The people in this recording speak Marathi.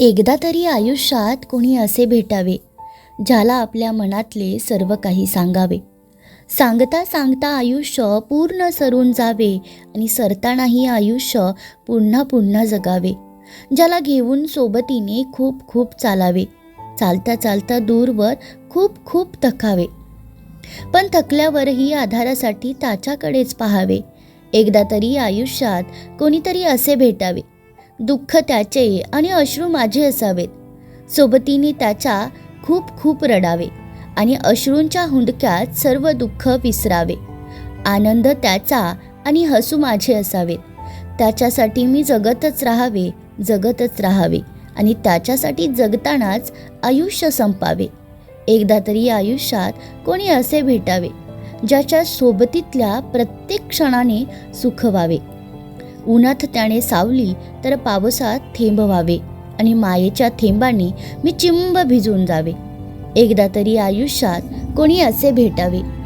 एकदा तरी आयुष्यात कोणी असे भेटावे ज्याला आपल्या मनातले सर्व काही सांगावे. सांगता सांगता आयुष्य पूर्ण सरून जावे आणि सरतानाही आयुष्य पुन्हा पुन्हा जगावे ज्याला घेऊन सोबतीने खूप खूप चालावे. चालता चालता दूरवर खूप खूप थकावे. पण थकल्यावरही आधारासाठी त्याच्याकडेच पाहावे. एकदा तरी आयुष्यात कोणीतरी असे भेटावे. दुःख त्याचे आणि अश्रू माझे असावेत. सोबतीने त्याच्या खूप खूप रडावे आणि अश्रूंच्या हुंडक्यात सर्व दुःख विसरावे. आनंद त्याचा आणि हसू माझे असावेत त्याच्यासाठी मी जगतच राहावे जगतच राहावे आणि त्याच्यासाठी जगतानाच आयुष्य संपावे. एकदा तरी आयुष्यात कोणी असे भेटावे ज्याच्या सोबतीतल्या प्रत्येक क्षणाने सुख व्हावे उन्हात त्याने सावली तर पावसात थेंब व्हावे आणि मायेच्या थेंबांनी मी चिंब भिजून जावे. एकदा तरी आयुष्यात कोणी असे भेटावे.